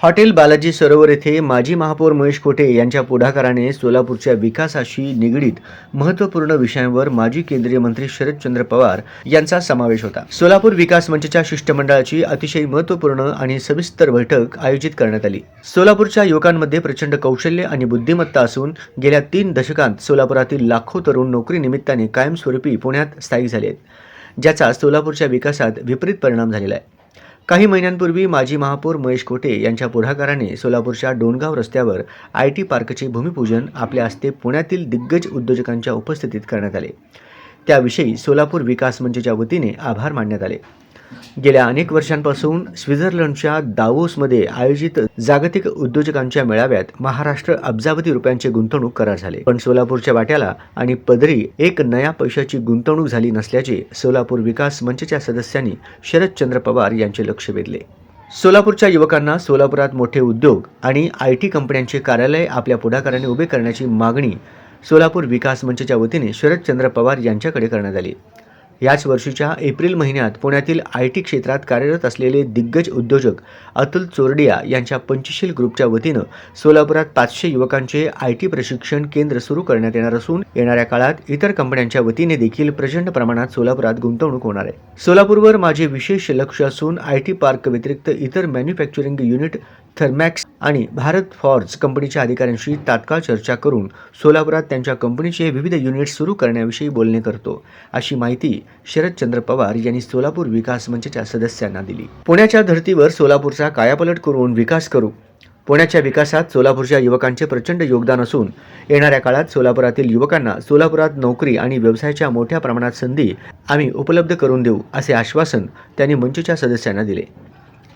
Hotel Balaji सरोवर येथे माजी महापौर महेश कोठे यांच्या पुढाकाराने सोलापूरच्या विकासाशी निगडीत महत्त्वपूर्ण विषयांवर माजी केंद्रीय मंत्री शरदचंद्र पवार यांचा समावेश होता. सोलापूर विकास मंचच्या शिष्टमंडळाची अतिशय महत्त्वपूर्ण आणि सविस्तर बैठक आयोजित करण्यात आली. सोलापूरच्या युवकांमध्ये प्रचंड कौशल्य आणि बुद्धिमत्ता असून गेल्या तीन दशकांत सोलापुरातील लाखो तरुण नोकरीनिमित्ताने कायमस्वरूपी पुण्यात स्थायिक झाले आहेत ज्याचा सोलापूरच्या विकासात विपरीत परिणाम झालेला आहे. काही महिन्यांपूर्वी माजी महापौर महेश कोटे यांच्या पुढाकाराने सोलापूरच्या डोणगाव रस्त्यावर आय टी पार्कचे भूमिपूजन आपल्या हस्ते पुण्यातील दिग्गज उद्योजकांच्या उपस्थितीत करण्यात आले. त्याविषयी सोलापूर विकास मंचच्या वतीने आभार मानण्यात आले. गेल्या अनेक वर्षांपासून स्वित्झर्लंडच्या दावोसमध्ये आयोजित जागतिक उद्योजकांच्या मेळाव्यात महाराष्ट्र अब्जावधी रुपयांचे गुंतवणूक करार झाले. पण सोलापूरच्या वाट्याला आणि पदरी एक नया पैशाची गुंतवणूक झाली नसल्याचे सोलापूर विकास मंचच्या सदस्यांनी शरदचंद्र पवार यांचे लक्ष वेधले. सोलापूरच्या युवकांना सोलापुरात मोठे उद्योग आणि आय टी कंपन्यांचे कार्यालय आपल्या पुढाकाराने उभे करण्याची मागणी सोलापूर विकास मंचच्या वतीने शरदचंद्र पवार यांच्याकडे करण्यात आली. याच वर्षीच्या एप्रिल महिन्यात पुण्यातील आय टी क्षेत्रात कार्यरत असलेले दिग्गज उद्योजक अतुल चोरडिया यांच्या पंचशील ग्रुपच्या वतीनं सोलापुरात पाचशे युवकांचे आय टी प्रशिक्षण केंद्र सुरू करण्यात येणार असून येणाऱ्या काळात इतर कंपन्यांच्या वतीने देखील प्रचंड प्रमाणात सोलापुरात गुंतवणूक होणार आहे. सोलापूरवर माझे विशेष लक्ष असून आय टी पार्क व्यतिरिक्त इतर मॅन्युफॅक्चरिंग युनिट थर्मॅक्स आणि भारत फॉर्ज कंपनीच्या अधिकाऱ्यांशी तात्काळ चर्चा करून सोलापुरात त्यांच्या कंपनीचे विविध युनिट्स सुरू करण्याविषयी बोलणे करतो अशी माहिती शरदचंद्र पवार यांनी सोलापूर विकास मंचच्या सदस्यांना दिली. पुण्याच्या धर्तीवर सोलापूरचा कायापलट करून विकास करू. पुण्याच्या विकासात सोलापूरच्या युवकांचे प्रचंड योगदान असून येणाऱ्या काळात सोलापुरातील युवकांना सोलापुरात नोकरी आणि व्यवसायाच्या मोठ्या प्रमाणात संधी आम्ही उपलब्ध करून देऊ असे आश्वासन त्यांनी मंचच्या सदस्यांना दिले.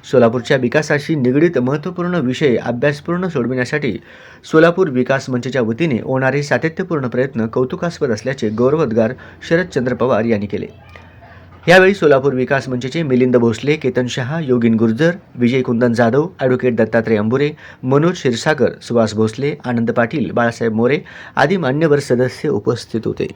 सोलापूरच्या विकासाशी निगडीत महत्त्वपूर्ण विषय अभ्यासपूर्ण सोडविण्यासाठी सोलापूर विकास मंचच्या वतीने होणारे सातत्यपूर्ण प्रयत्न कौतुकास्पद असल्याचे गौरवोद्गार शरदचंद्र पवार यांनी केले. यावेळी सोलापूर विकास मंचचे मिलिंद भोसले केतन शहा योगिन गुर्जर विजय कुंदन जाधव ॲडव्होकेट दत्तात्रय अंबुरे मनोज क्षीरसागर सुभाष भोसले आनंद पाटील बाळासाहेब मोरे आदी मान्यवर सदस्य उपस्थित होते.